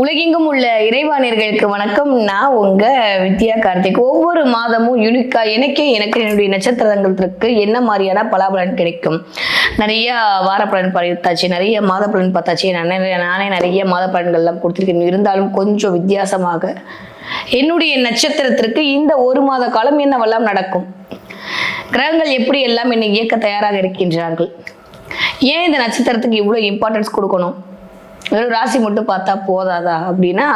உலகெங்கும் உள்ள இறைவாணியர்களுக்கு வணக்கம். நான் உங்க வித்யா கார்த்திக். ஒவ்வொரு மாதமும் யூனிக்கா எனக்கே எனக்கு என்னுடைய நட்சத்திரங்களுக்கு என்ன மாதிரியான பலாபலன் கிடைக்கும்? நிறைய வார பலன் பார்த்தாச்சு நிறைய மாத பலன் பார்த்தாச்சு. நான் நானே நிறைய மாத பலன்கள்லாம் கொடுத்துருக்கேன். இருந்தாலும் கொஞ்சம் வித்தியாசமாக என்னுடைய நட்சத்திரத்திற்கு இந்த ஒரு மாத காலம் என்னவெல்லாம் நடக்கும்? கிரகங்கள் எப்படி எல்லாம் என்னை இயக்க தயாராக இருக்கின்றார்கள்? ஏன் இந்த நட்சத்திரத்துக்கு இவ்வளோ இம்பார்ட்டன்ஸ் கொடுக்கணும்? வெறும் ராசி மட்டும் பார்த்தா போதாதா? அப்படின்னா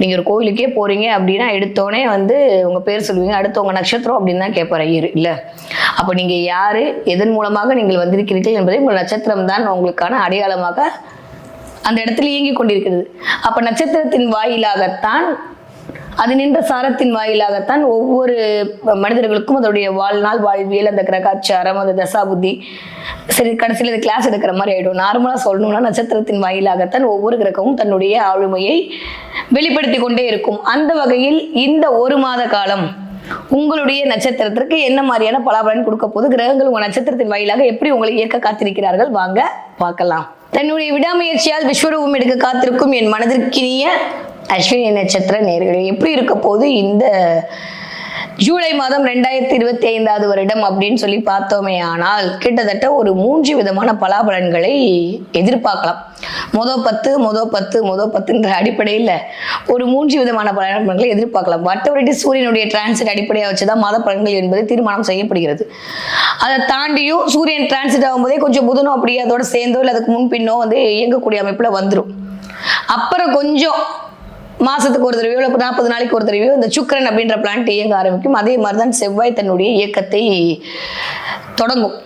நீங்கள் ஒரு கோயிலுக்கே போறீங்க அப்படின்னா எடுத்தோடனே வந்து உங்கள் பேர் சொல்லுவீங்க. அடுத்து உங்கள் நட்சத்திரம் அப்படின்னு தான் கேட்பார் ஐயர் இல்லை? அப்போ நீங்கள் யார் எதன் மூலமாக நீங்கள் வந்திருக்கிறீர்கள் என்பதை உங்கள் நட்சத்திரம் தான் உங்களுக்கான அடையாளமாக அந்த இடத்துல இயங்கிக் கொண்டிருக்கிறது. அப்ப நட்சத்திரத்தின் வாயிலாகத்தான் அது நின்ற சாரத்தின் வாயிலாகத்தான் ஒவ்வொரு மனிதர்களுக்கும் அதனுடைய வாழ்நாள் வாழ்வியல் அந்த கிரகாச்சாரம் அந்த தசாபுத்தி சரி கடைசியில் இது கிளாஸ் எடுக்கிற மாதிரி ஆகிடும் நார்மலாக சொல்லணும்னா நட்சத்திரத்தின் வாயிலாகத்தான் ஒவ்வொரு கிரகமும் தன்னுடைய ஆளுமையை வெளிப்படுத்தி கொண்டே இருக்கும். அந்த வகையில் இந்த ஒரு மாத காலம் உங்களுடைய நட்சத்திரத்திற்கு என்ன மாதிரியான பலாபலன் கொடுக்க போது கிரகங்கள் உங்கள் நட்சத்திரத்தின் வாயிலாக எப்படி உங்களை இயக்க காத்திருக்கிறார்கள்? வாங்க பார்க்கலாம். தன்னுடைய விடாமுயற்சியால் விஸ்வரூபம் எடுக்க காத்திருக்கும் என் மனதிற்கினிய அஸ்வினி நட்சத்திர நேர்களே. எப்படி இருக்க போது இந்த ஜூலை மாதம் ரெண்டாயிரத்தி இருபத்தி ஐந்தாவது வருடம் அப்படின்னு சொல்லி பார்த்தோமே ஆனால் கிட்டத்தட்ட ஒரு மூன்று விதமான பலாபலன்களை எதிர்பார்க்கலாம். மொதல் பத்து மொதல் பத்து மொதல் பத்துன்ற அடிப்படையில் ஒரு மூன்று விதமான பலன்களை எதிர்பார்க்கலாம். வட்டவரட்டி சூரியனுடைய டிரான்சிட் அடிப்படையாக வச்சு தான் மாத பலன்கள் என்பது தீர்மானம் செய்யப்படுகிறது. அதை தாண்டியும் சூரியன் டிரான்சிட் ஆகும்போதே கொஞ்சம் புதனும் அப்படியே அதோட சேர்ந்தோ இல்லை அதுக்கு முன் பின்னோ வந்து இயங்கக்கூடிய அமைப்பில் வந்துடும் அப்புறம் கொஞ்சம் மாசத்துக்கு ஒரு தடவையோ இல்லை நாற்பது நாளைக்கு ஒரு தடவையோ இந்த சுக்கரன் அப்படின்ற பிளான்ட் இயங்க ஆரம்பிக்கும். அதே மாதிரி தான் செவ்வாய் தன்னுடைய இயக்கத்தை தொடங்கும்.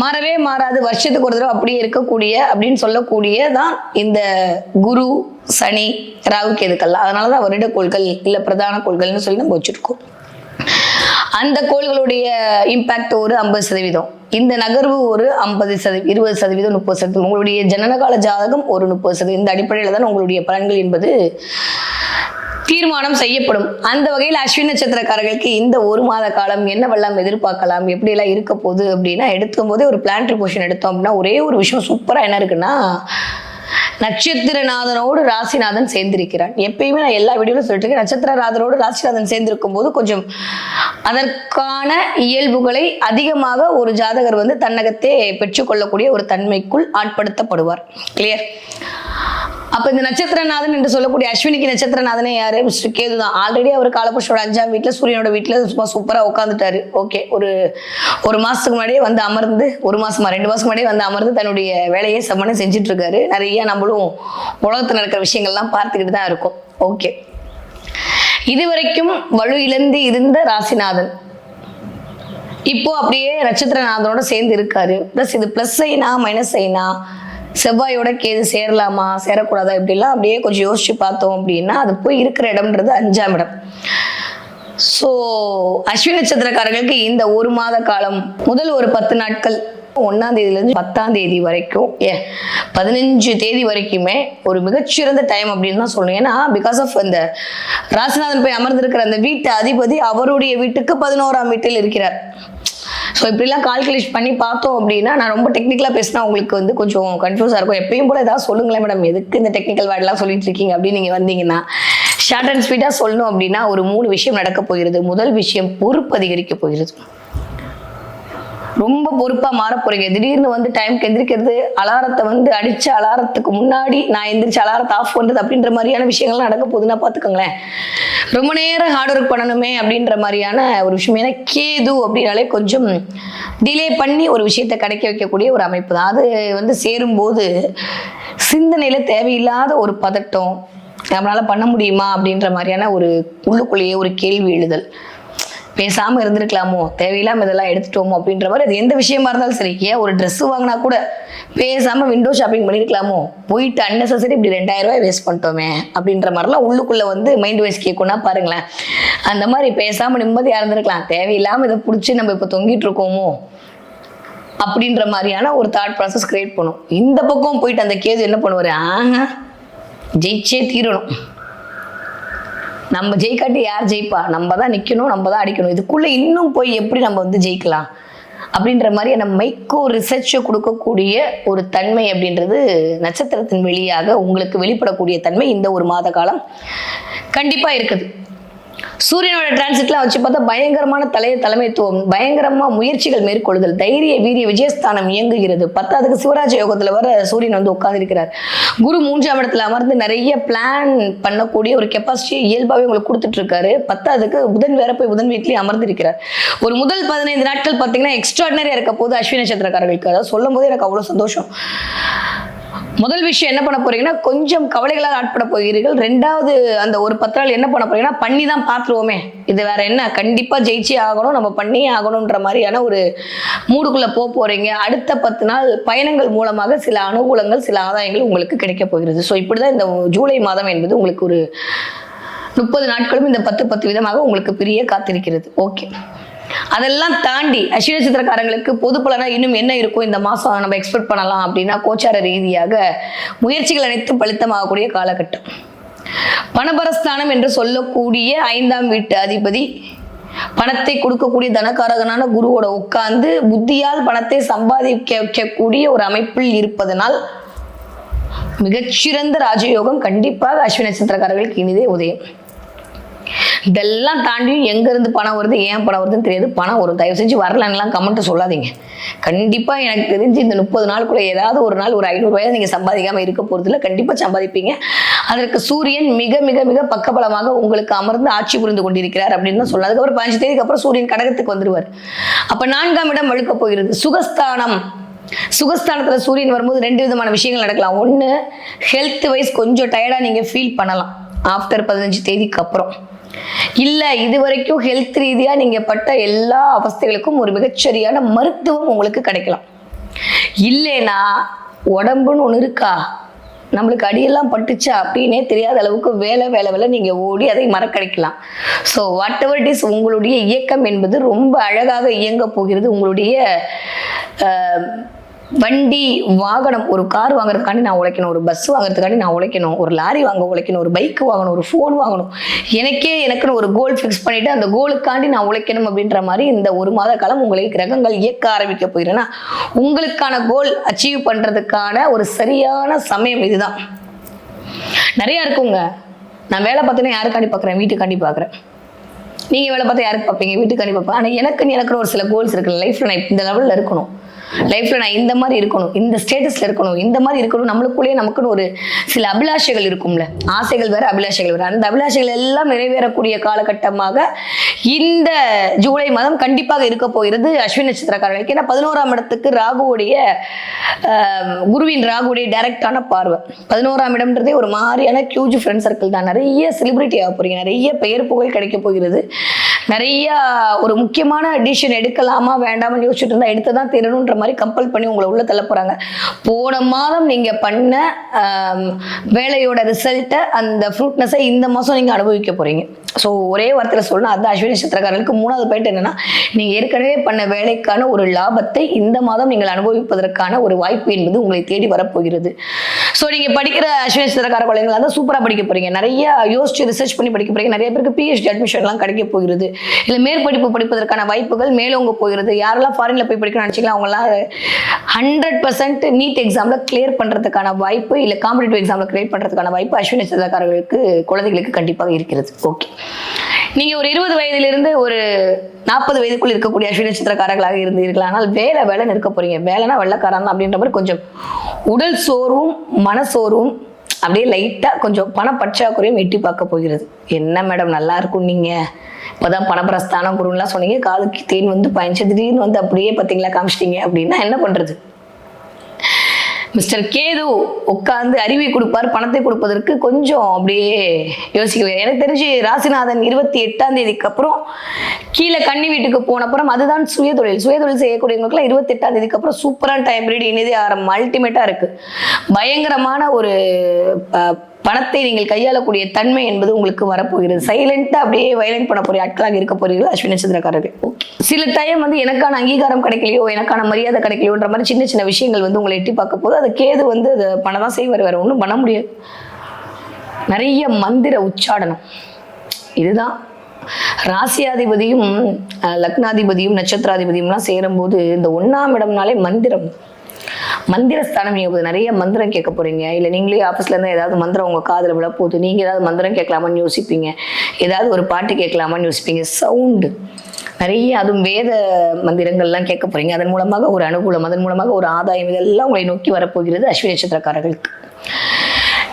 மாறவே மாறாது. வருஷத்துக்கு ஒரு தடவை அப்படியே இருக்கக்கூடிய அப்படின்னு சொல்லக்கூடிய தான் இந்த குரு சனி ராகு கேதுக்கள்லாம் அதனால தான் வருட கோள்கள் இல்லை பிரதான கோள்கள்னு சொல்லி நம்ம வச்சிருக்கோம். அந்த கோள்களுடைய இம்பேக்ட் ஒரு ஐம்பது சதவீதம். இந்த நகர்வு ஒரு ஐம்பது சதவீதம் இருபது சதவீதம் முப்பது சதவீதம். உங்களுடைய ஜனனகால ஜாதகம் ஒரு முப்பது சதவீதம். இந்த அடிப்படையில் தான் உங்களுடைய பலன்கள் என்பது தீர்மானம் செய்யப்படும். அந்த வகையில் அஸ்வின் நட்சத்திரக்காரர்களுக்கு இந்த ஒரு மாத காலம் என்னவெல்லாம் எதிர்பார்க்கலாம் எப்படியெல்லாம் இருக்க போகுது அப்படின்னா எடுக்கும் போதே ஒரு பிளான்ட்ரி போர்ஷன் எடுத்தோம் அப்படின்னா ஒரே ஒரு விஷயம் சூப்பராக என்ன இருக்குன்னா நட்சத்திரநாதனோடு ராசிநாதன் சேர்ந்திருக்கிறான் எப்பயுமே நான் எல்லா வீடியோலும் சொல்லிட்டு இருக்கேன். நட்சத்திரநாதனோடு ராசிநாதன் சேர்ந்திருக்கும் போது கொஞ்சம் அதற்கான இயல்புகளை அதிகமாக ஒரு ஜாதகர் வந்து தன்னகத்தே பெற்றுக்கொள்ளக்கூடிய ஒரு தன்மைக்குள் ஆட்படுத்தப்படுவார். கிளியர் அப்ப இந்த நட்சத்திரநாதன் என்று சொல்லக்கூடிய அஸ்வினிக்கு நட்சத்திரநாதனே யாரு? மிஸ்டர் கேது தான். ஆல்ரெடி அவர் காலபுருஷோட அஞ்சாம் வீட்டுல சூரியனோட வீட்டில் சும்மா சூப்பராக உட்காந்துட்டாரு ஓகே ஒரு ஒரு மாசத்துக்கு முன்னாடியே வந்து அமர்ந்து ஒரு மாசமா ரெண்டு மாசத்துக்கு முன்னாடியே வந்து அமர்ந்து தன்னுடைய வேலையை சமணம் செஞ்சுட்டு இருக்காரு நிறைய நம்மளும் உலகத்துல நடக்கிற விஷயங்கள்லாம் பார்த்துக்கிட்டு தான் இருக்கோம். ஓகே இதுவரைக்கும் வலு இழந்து இருந்த ராசிநாதன். இப்போ அப்படியே நட்சத்திரநாதனோட சேர்ந்து இருக்காரு. ப்ளஸ் இது ப்ளஸ் ஐனா மைனஸ் ஐனா செவ்வாயோட கேது சேரலாமா? சேரக்கூடாதா? இப்படிலாம் அப்படியே கொஞ்சம் யோசிச்சு பார்த்தோம் அப்படின்னா அது போய் இருக்கிற இடம்ன்றது அஞ்சாம் இடம். ஸோ அஸ்வின் நட்சத்திரக்காரர்களுக்கு இந்த ஒரு மாத காலம் முதல் ஒரு பத்து நாட்கள் ஒன்னாம் தேதியிலேருந்து பத்தாம் தேதி வரைக்கும் ஏ பதினஞ்சு தேதி வரைக்குமே ஒரு மிகச்சிறந்த டைம் அப்படின்னு தான் சொல்லணும். ஏன்னா பிகாஸ் ஆஃப் அந்த ராசிநாதன் போய் அமர்ந்திருக்கிற அந்த வீட்டு அதிபதி அவருடைய வீட்டுக்கு பதினோராம் வீட்டில் இருக்கிறார். ஸோ இப்படிலாம் கால்குலேட் பண்ணி பார்த்தோம் அப்படின்னா நான் ரொம்ப டெக்னிக்கலாக பேசினா உங்களுக்கு வந்து கொஞ்சம் கன்ஃபியூஸாக இருக்கும். எப்பயும் போல ஏதாவது சொல்லுங்களேன் மேடம் எதுக்கு இந்த டெக்னிக்கல் வேர்டெலாம் சொல்லிட்டு இருக்கீங்க அப்படின்னு நீங்கள் வந்தீங்கன்னா ஷார்ட் அண்ட் ஸ்வீட்டாக சொல்லணும் அப்படின்னா ஒரு மூணு விஷயம் நடக்க போகிறது. முதல் விஷயம் பொறுப்பு அதிகரிக்க போகிறது. ரொம்ப பொறுப்பா மாற போறீங்க. திடீர்னு வந்து டைம்க்கு எந்திரிக்கிறது அலாரத்தை வந்து அடிச்ச அலாரத்துக்கு முன்னாடி நான் எந்திரிச்சு அலாரத்தை ஆஃப் பண்றது அப்படின்ற மாதிரியான விஷயங்கள்லாம் நடக்க போகுதுன்னா பாத்துக்கோங்களேன் ரொம்ப நேரம் ஹார்ட் ஒர்க் பண்ணணுமே அப்படின்ற மாதிரியான ஒரு விஷயம். ஏன்னா கேது அப்படின்னாலே கொஞ்சம் டிலே பண்ணி ஒரு விஷயத்த கிடைக்க வைக்கக்கூடிய ஒரு அமைப்பு தான். அது வந்து சேரும்போது சிந்தனையில தேவையில்லாத ஒரு பதட்டம் நம்மளால பண்ண முடியுமா அப்படின்ற மாதிரியான ஒரு உள்ளுக்குள்ளேயே ஒரு கேள்வி எழுதல். பேசாம இருந்திருக்கலாமோ? தேவையில்லாம இதெல்லாம் எடுத்துட்டோமோ அப்படின்ற மாதிரி அது எந்த விஷயமா இருந்தாலும் சரி ஏன் ஒரு ட்ரெஸ் வாங்கினா கூட பேசாம விண்டோ ஷாப்பிங் பண்ணிருக்கலாமோ? போயிட்டு அன்னெசரி இப்படி ரெண்டாயிரம் ரூபாய் வேஸ்ட் பண்ணிட்டோமே அப்படின்ற மாதிரிலாம் உள்ளுக்குள்ள வந்து மைண்ட் வைஸ் கேட்கும்னா பாருங்களேன். அந்த மாதிரி பேசாம நிம்மதியா இருந்திருக்கலாம். தேவையில்லாம இதை பிடிச்சி நம்ம இப்போ தொங்கிட்டு இருக்கோமோ? அப்படின்ற மாதிரியான ஒரு தாட் ப்ராசஸ் கிரியேட் பண்ணும். இந்த பக்கம் போயிட்டு அந்த கேது என்ன பண்ணுவார்? ஆஹா ஜெயிச்சே தீரணும். நம்ம ஜெயிக்காட்டி யார் ஜெயிப்பா? நம்ம தான் நிற்கணும் நம்ம தான் அடிக்கணும். இதுக்குள்ளே இன்னும் போய் எப்படி நம்ம வந்து ஜெயிக்கலாம்? அப்படின்ற மாதிரியான மைக்கோ ரிசர்ச்சை கொடுக்கக்கூடிய ஒரு தன்மை அப்படின்றது நட்சத்திரத்தின் வெளியாக உங்களுக்கு வெளிப்படக்கூடிய தன்மை இந்த ஒரு மாத காலம் கண்டிப்பாக இருக்குது. சூரியனோட டிரான்சிட்லாம் வச்சு பார்த்தா பயங்கரமான தலைய தலைமைத்துவம் பயங்கரமா முயற்சிகள் மேற்கொள்ளுதல் தைரிய வீரிய விஜயஸ்தானம் இயங்குகிறது. பத்தாவதுக்கு சிவராஜ யோகத்துல வர சூரியன் வந்து உட்கார்ந்திருக்கிறார். குரு மூன்றாம் இடத்துல அமர்ந்து நிறைய பிளான் பண்ணக்கூடிய ஒரு கெப்பாசிட்டியை இயல்பாகவே உங்களுக்கு கொடுத்துட்டு இருக்காரு பத்தாவதுக்கு புதன் வேற போய் புதன் வீட்லயே அமர்ந்திருக்கிறார். ஒரு முதல் பதினைந்து நாட்கள் பார்த்தீங்கன்னா எக்ஸ்ட்ராடினரியா இருக்க போது அஸ்வினி நட்சத்திரக்காரர்களுக்கு. அதாவது சொல்லும் போது எனக்கு அவ்வளவு சந்தோஷம். முதல் விஷயம் என்ன பண்ண போறீங்கன்னா கொஞ்சம் கவலைகளால் ஆட்பட போகிறீர்கள். ரெண்டாவது அந்த ஒரு பத்து நாள் என்ன பண்ண போறீங்கன்னா பண்ணி தான் பார்த்துருவோமே. இது வேற என்ன? கண்டிப்பா ஜெயிச்சே ஆகணும். நம்ம பண்ணியே ஆகணுன்ற மாதிரியான ஒரு மூடுக்குள்ள போக போறீங்க. அடுத்த பத்து நாள் பயணங்கள் மூலமாக சில அனுகூலங்கள் சில ஆதாயங்கள் உங்களுக்கு கிடைக்க போகிறது. ஸோ இப்படிதான் இந்த ஜூலை மாதம் என்பது உங்களுக்கு ஒரு முப்பது நாட்களும் இந்த பத்து பத்து விதமாக உங்களுக்கு பிரிய காத்திருக்கிறது. ஓகே அதெல்லாம் தாண்டி அஸ்வினி சித்திரக்காரங்களுக்கு பொது இன்னும் என்ன இருக்கும் இந்த மாசம் நம்ம எக்ஸ்பெக்ட் பண்ணலாம் அப்படின்னா கோச்சார ரீதியாக முயற்சிகள் அனைத்தும் பலித்தமாகக்கூடிய காலகட்டம். பணபரஸ்தானம் என்று சொல்லக்கூடிய ஐந்தாம் வீட்டு அதிபதி பணத்தை கொடுக்கக்கூடிய தனக்காரகனான குருவோட உட்கார்ந்து புத்தியால் பணத்தை சம்பாதிக்க வைக்கக்கூடிய ஒரு அமைப்பில் இருப்பதனால் மிகச்சிறந்த ராஜயோகம் கண்டிப்பாக அஸ்வினி நட்சத்திரக்காரர்களுக்கு இனிதே உதயம். இதெல்லாம் தாண்டி எங்கேருந்து பணம் வருது ஏன் பணம் வருதுன்னு தெரியாது. பணம் வரும் தயவு செஞ்சு வரலன்னுலாம் கமெண்ட் சொல்லாதீங்க. கண்டிப்பாக எனக்கு தெரிஞ்சு இந்த முப்பது நாளுக்குள்ளே ஏதாவது ஒரு நாள் ஒரு ஐநூறுரூவாய் நீங்கள் சம்பாதிக்காமல் இருக்க போகிறதுல கண்டிப்பாக சம்பாதிப்பீங்க. அதற்கு சூரியன் மிக மிக மிக பக்கபலமாக உங்களுக்கு அமர்ந்து ஆட்சி புரிந்து கொண்டிருக்கிறார் அப்படின்னு தான் சொல்லலாம். அதுக்கப்புறம் பதினஞ்சு தேதிக்கு அப்புறம் சூரியன் கடகத்துக்கு வந்துடுவார் அப்போ நான்காம் இடம் வழுக்க போகிறது. சுகஸ்தானம். சுகஸ்தானத்தில் சூரியன் வரும்போது ரெண்டு விதமான விஷயங்கள் நடக்கலாம். ஒன்று ஹெல்த் வைஸ் கொஞ்சம் டயர்டாக நீங்கள் ஃபீல் பண்ணலாம். ஆஃப்டர் பதினஞ்சு தேதிக்கு அப்புறம். இல்லை இது வரைக்கும் ஹெல்த் ரீதியாக நீங்கள் பட்ட எல்லா அவஸ்தைகளுக்கும் ஒரு மிகச்சரியான மருத்துவம் உங்களுக்கு கிடைக்கலாம். இல்லைனா உடம்புன்னு ஒன்று இருக்கா? நம்மளுக்கு அடியெல்லாம் பட்டுச்சா அப்படின்னே தெரியாத அளவுக்கு வேலை வேலை வேலை நீங்கள் ஓடி அதை மறக்கடிக்கலாம். So whatever it is உங்களுடைய இயக்கம் என்பது ரொம்ப அழகாக இயங்க போகிறது உங்களுடைய வண்டி வாகனம் ஒரு கார் வாங்குறதுக்காண்டி நான் உழைக்கணும் ஒரு பஸ் வாங்குறதுக்காண்டி நான் உழைக்கணும் ஒரு லாரி வாங்க உழைக்கணும் ஒரு பைக் வாங்கணும் ஒரு ஃபோன் வாங்கணும். எனக்கே எனக்குன்னு ஒரு கோல் ஃபிக்ஸ் பண்ணிட்டு அந்த கோலுக்காண்டி நான் உழைக்கணும் அப்படின்ற மாதிரி இந்த ஒரு மாத காலம் உங்களை கிரகங்கள் இயக்க ஆரம்பிக்க போயிருன்னா உங்களுக்கான கோல் அச்சீவ் பண்றதுக்கான ஒரு சரியான சமயம் இதுதான். நிறைய இருக்குங்க. நான் வேலை பார்த்தேன்னா யாருக்காண்டி பார்க்குறேன்? வீட்டுக்காண்டி பார்க்குறேன். நீங்கள் வேலை பார்த்தா யாருக்கு பார்ப்பீங்க? வீட்டுக்காண்டி பார்ப்பேன் ஆனால் எனக்கு எனக்குன்னு ஒரு சில கோல்ஸ் இருக்குல்ல லைஃப்பில் நான் இந்த லெவலில் இருக்கணும். லைஃப்ல நான் இந்த மாதிரி இருக்கணும் இந்த ஸ்டேட்டஸ்ல இருக்கணும் இந்த மாதிரி இருக்கணும் நம்மளுக்குள்ளேயே நமக்குன்னு ஒரு சில அபிலாஷைகள் இருக்கும்ல. ஆசைகள் வேற அபிலாஷைகள் வேற. அந்த அபிலாஷைகள் எல்லாம் நிறைவேறக்கூடிய காலகட்டமாக இந்த ஜூலை மாதம் கண்டிப்பாக இருக்க போகிறது அஸ்வின் நட்சத்திரக்காரர்களுக்கு ஏன்னா பதினோராம் இடத்துக்கு ராகுவுடைய குருவின் ராகுவுடைய டைரக்டான பார்வை. பதினோராம் இடம்ன்றதே ஒரு மாதிரியான கியூஜ் ஃப்ரெண்ட் சர்க்கிள் தான். நிறைய செலிபிரிட்டி ஆக போறீங்க நிறைய பெயர் புகழ் கிடைக்க போகிறது. நிறைய ஒரு முக்கியமான டிசிஷன் எடுக்கலாமா வேண்டாமல் யோசிச்சுட்டு இருந்தா எடுத்து தான் தீரணுன்ற மாதிரி கம்பல் பண்ணி உங்களை உள்ள தள்ள போன மாதம் நீங்க பண்ண வேலையோட ரிசல்ட்டை அந்த ஃப்ரூட்னஸை இந்த மாதம் நீங்க அனுபவிக்க போறீங்க. ஸோ ஒரே வார்த்தையில் சொல்லணும் அது அஸ்வினி நட்சத்திரக்காரர்களுக்கு மூணாவது பாயிண்ட் என்னன்னா நீங்க ஏற்கனவே பண்ண வேலைக்கான ஒரு லாபத்தை இந்த மாதம் நீங்கள் அனுபவிப்பதற்கான ஒரு வாய்ப்பு என்பது உங்களை தேடி வரப்போகிறது. ஸோ நீங்க படிக்கிற அஸ்வினி நட்சத்திரக்கார குழந்தைங்களா தான் சூப்பராக படிக்க போறீங்க. நிறைய யோசிச்சு ரிசர்ச் பண்ணி படிக்க போறீங்க. நிறைய பேருக்கு பிஹெச்டி அட்மிஷன்லாம் கிடைக்க போகிறது. இல்லை மேற்படிப்பு படிப்பதற்கான வாய்ப்புகள் மேலோங்க போகிறது யாரெல்லாம் ஃபாரின்ல போய் படிக்கணும்னு நினச்சிக்கலாம் அவங்களாம் ஹண்ட்ரட் பர்சன்ட் நீட் எக்ஸாமில் கிளியர் பண்ணுறதுக்கான வாய்ப்பு இல்லை காம்படிட்டிவ் எக்ஸாமில் கிளியர் பண்ணுறதுக்கான வாய்ப்பு அஸ்வினி நட்சத்திரக்காரர்களுக்கு குழந்தைகளுக்கு கண்டிப்பாக இருக்கிறது. ஓகே நீங்கள் ஒரு இருபது வயதிலிருந்து ஒரு நாற்பது வயதுக்குள் இருக்கக்கூடிய அஸ்வினி நட்சத்திரக்காரர்களாக இருந்தீர்கள்? ஆனால் வேலை வேலைன்னு இருக்க போறீங்க. வேலைனா வெள்ளக்காரன் தான் அப்படின்ற மாதிரி கொஞ்சம் உடல் சோர்வும் மனசோர்வும் அப்படியே லைட்டாக கொஞ்சம் பண பற்றாக்குறையும் எட்டி பார்க்க போகிறது. என்ன மேடம் நல்லா இருக்கும் நீங்கள் இப்போதான் பணப்பிரஸ்தானம் குருன்லாம் சொன்னீங்க. காலுக்கு தேன் வந்து பயணிச்சு திடீர்னு வந்து அப்படியே பார்த்தீங்களா காமிச்சிட்டீங்க. அப்படின்னா என்ன பண்ணுறது மிஸ்டர் கேது உட்காந்து அறிவை கொடுப்பார் பணத்தை கொடுப்பதற்கு கொஞ்சம் அப்படியே யோசிக்க எனக்கு தெரிஞ்சு ராசிநாதன் இருபத்தி எட்டாம் தேதிக்கு அப்புறம் கீழே கன்னி வீட்டுக்கு போன அப்புறம் அதுதான் சுய சுயதொழில் சுயதொழில் செய்யக்கூடியவங்களுக்குலாம் இருபத்தி எட்டாம் தேதிக்கு அப்புறம் சூப்பரான டைம் பீரியட் இனிதே ஆரம்பம் அல்டிமேட்டாக இருக்குது பயங்கரமான ஒரு பணத்தை நீங்கள் கையாளக்கூடிய தன்மை என்பது உங்களுக்கு வரப்போகிறது. சைலண்டா அப்படியே வயலண்ட் பண்ண ஆட்களாக இருக்க போறீர்கள் அஸ்வினி நட்சத்திரக்காரர்கள்? சில டைம் வந்து எனக்கான அங்கீகாரம் கிடைக்கலையோ எனக்கான மரியாதை கிடைக்கலையோன்ற மாதிரி சின்ன சின்ன விஷயங்கள் வந்து உங்களை எட்டி பார்க்க போது அது கேது வந்து அதை பணம் தான் செய்வார் வேற ஒன்றும் பண்ண முடியாது. நிறைய மந்திர உச்சாடனம். இதுதான். ராசியாதிபதியும் லக்னாதிபதியும் நட்சத்திராதிபதியும்லாம் சேரும்போது இந்த ஒன்றாம் இடம்னாலே மந்திரம். மந்திர ஸ்தானம் நீங்க நிறைய மந்திரம் கேட்க போறீங்க. இல்லை நீங்களே ஆஃபீஸ்லேருந்து ஏதாவது மந்திரம் உங்க காதில் விட போகுது. நீங்க ஏதாவது மந்திரம் கேட்கலாமான்னு யோசிப்பீங்க. ஏதாவது ஒரு பாட்டு கேட்கலாமான்னு யோசிப்பீங்க. சவுண்டு நிறைய அதுவும் வேத மந்திரங்கள்லாம் கேட்க போறீங்க. அதன் மூலமாக ஒரு அனுகூலம் அதன் மூலமாக ஒரு ஆதாயம் இதெல்லாம் உங்களை நோக்கி வரப்போகிறது அஸ்வினி நட்சத்திரக்காரர்களுக்கு.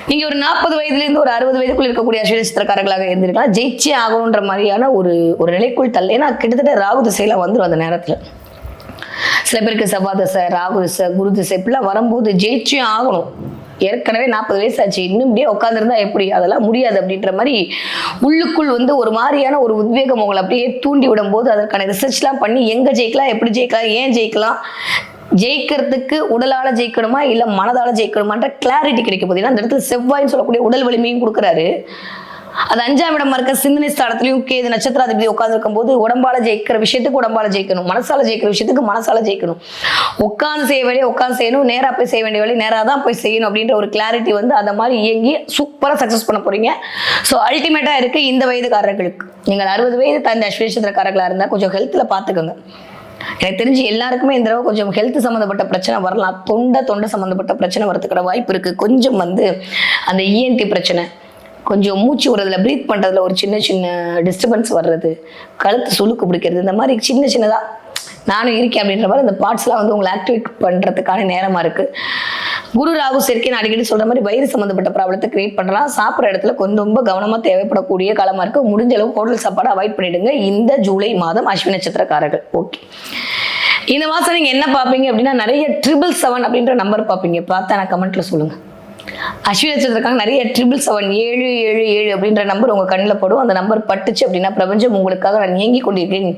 நீங்க ஒரு நாற்பது வயதுலேருந்து ஒரு அறுபது வயதுக்குள்ள இருக்கக்கூடிய அஸ்வினி நட்சத்திரக்காரர்களாக இருந்திருக்கலாம் ஜெயிச்சே ஆகணுன்ற மாதிரியான ஒரு ஒரு நிலைக்குள் தள்ள ஏன்னா கிட்டத்தட்ட ராகு திசையில வந்துடும் அந்த நேரத்தில். சில பேருக்கு செவ்வாய் தசை ராகு தசை குரு தசை இப்படிலாம் வரும்போது ஜெயிச்சே ஆகணும். ஏற்கனவே நாற்பது வயசு ஆச்சு இன்னும் இப்படியே உட்காந்துருந்தா எப்படி? அதெல்லாம் முடியாது அப்படின்ற மாதிரி உள்ளுக்குள் வந்து ஒரு மாதிரியான ஒரு உத்வேகம் உங்களை அப்படியே தூண்டி விடும்போது அதற்கான ரிசர்ச்லாம் பண்ணி எங்கே ஜெயிக்கலாம் எப்படி ஜெயிக்கலாம் ஏன் ஜெயிக்கலாம் ஜெயிக்கிறதுக்கு உடலால ஜெயிக்கணுமா இல்லை மனதால ஜெயிக்கணுமான்ற கிளாரிட்டி கிடைக்க போகுது. ஏன்னா அந்த இடத்துல செவ்வாய்ன்னு சொல்லக்கூடிய உடல் வலிமையும் கொடுக்குறாரு. அது அஞ்சாம் இடமா இருக்க சிந்தனை ஸ்தானத்திலையும் கேது நட்சத்திராதிபதி உட்காந்துருக்கும் போது உடம்பால ஜெயிக்கிற விஷயத்துக்கு உடம்பால ஜெயிக்கணும். மனசால ஜெயிக்கிற விஷயத்துக்கு மனசால ஜெயிக்கணும். உட்காந்து செய்ய வேண்டிய உட்காந்து செய்யணும். நேரா போய் செய்ய வேண்டிய வேலையை நேரா தான் போய் செய்யணும் அப்படின்ற ஒரு கிளாரிட்டி வந்து அந்த மாதிரி இயங்கி சூப்பரா சக்சஸ் பண்ண போறீங்க. ஸோ அல்டிமேட்டா இருக்கு இந்த வயதுக்காரர்களுக்கு. நீங்கள் அறுபது வயது தாண்டி அஸ்வேஷத்திரக்காரர்களா இருந்தா கொஞ்சம் ஹெல்த்ல பாத்துக்கோங்க. எனக்கு தெரிஞ்சு எல்லாருக்குமே இந்த தடவை கொஞ்சம் ஹெல்த் சம்மந்தப்பட்ட பிரச்சனை வரலாம். தொண்டை தொண்டை சம்மந்தப்பட்ட பிரச்சனை வரதுக்கான வாய்ப்பு இருக்கு. கொஞ்சம் வந்து அந்த இஎன்டி பிரச்சனை கொஞ்சம் மூச்சு விடுறதுல ப்ரீத் பண்ணுறதுல ஒரு சின்ன சின்ன டிஸ்டர்பன்ஸ் வர்றது கழுத்து சுழுக்கு பிடிக்கிறது இந்த மாதிரி சின்ன சின்னதாக நானும் இருக்கேன் அப்படின்ற மாதிரி அந்த பார்ட்ஸ்லாம் வந்து உங்களை ஆக்டிவேட் பண்ணுறதுக்கான நேரமாக இருக்குது குரு ராகு சேர்க்கை நான் அடிக்கடி சொல்கிற மாதிரி வயிறு சம்மந்தப்பட்ட ப்ராப்ளத்தை கிரியேட் பண்ணலாம். சாப்பிட்ற இடத்துல கொஞ்சம் ரொம்ப கவனமாக தேவைப்படக்கூடிய காலமாக இருக்குது முடிஞ்ச அளவு ஹோட்டல் சாப்பாடு அவாய்ட் பண்ணிடுங்க. இந்த ஜூலை மாதம் அஸ்வினி நட்சத்திரக்காரர்கள். ஓகே இந்த மாதம் நீங்கள் என்ன பார்ப்பீங்க அப்படின்னா நிறைய ட்ரிபிள் செவன் அப்படின்ற நம்பர் பார்ப்பீங்க. பார்த்தா நான் கமெண்ட்டில் சொல்லுங்கள் அஸ்வினி நட்சத்திரக்காங்க நிறைய ட்ரிபிள் செவன் ஏழு ஏழு ஏழு அப்படின்ற நம்பர் உங்கள் கண்ணில் படும். அந்த நம்பர் பட்டுச்சு அப்படின்னா பிரபஞ்சம் உங்களுக்காக நான் இயங்கி கொண்டிருக்கிறேன்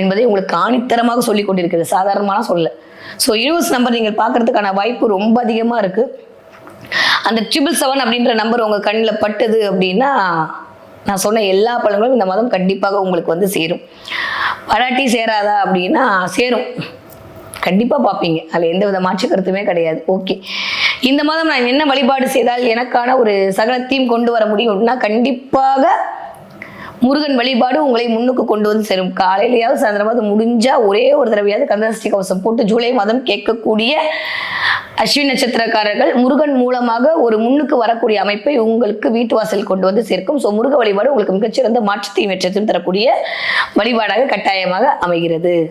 என்பதை உங்களுக்கு ஆணித்தரமாக சொல்லி கொண்டிருக்கிறது. சாதாரணமான சொல்ல ஸோ யூனிவர்ஸ் நம்பர் நீங்கள் பார்க்கறதுக்கான வாய்ப்பு ரொம்ப அதிகமாக இருக்கு. அந்த ட்ரிபிள் செவன் அப்படின்ற நம்பர் உங்கள் கண்ணில் பட்டது அப்படின்னா நான் சொன்ன எல்லா பழங்களும் இந்த மாதம் கண்டிப்பாக உங்களுக்கு வந்து சேரும். பராட்டி சேராதா அப்படின்னா சேரும். கண்டிப்பாக பார்ப்பீங்க. அதில் எந்த வித மாற்று கருத்துமே கிடையாது. ஓகே இந்த மாதம் நான் என்ன வழிபாடு செய்தால் எனக்கான ஒரு சகலத்தையும் கொண்டு வர முடியும்னா கண்டிப்பாக முருகன் வழிபாடு உங்களை முன்னுக்கு கொண்டு வந்து சேரும். காலையிலேயாவது சாயந்தரமாவது முடிஞ்சால் ஒரே ஒரு தடவையாவது கந்தசஷ்டி கவசம் போட்டு ஜூலை மாதம் கேட்கக்கூடிய அஸ்வின் நட்சத்திரக்காரர்கள் முருகன் மூலமாக ஒரு முன்னுக்கு வரக்கூடிய அமைப்பை உங்களுக்கு வீட்டு வாசல் கொண்டு வந்து சேர்க்கும். ஸோ முருக வழிபாடு உங்களுக்கு மிகச்சிறந்த மாற்றத்தையும் வெற்றத்தையும் தரக்கூடிய வழிபாடாக கட்டாயமாக அமைகிறது.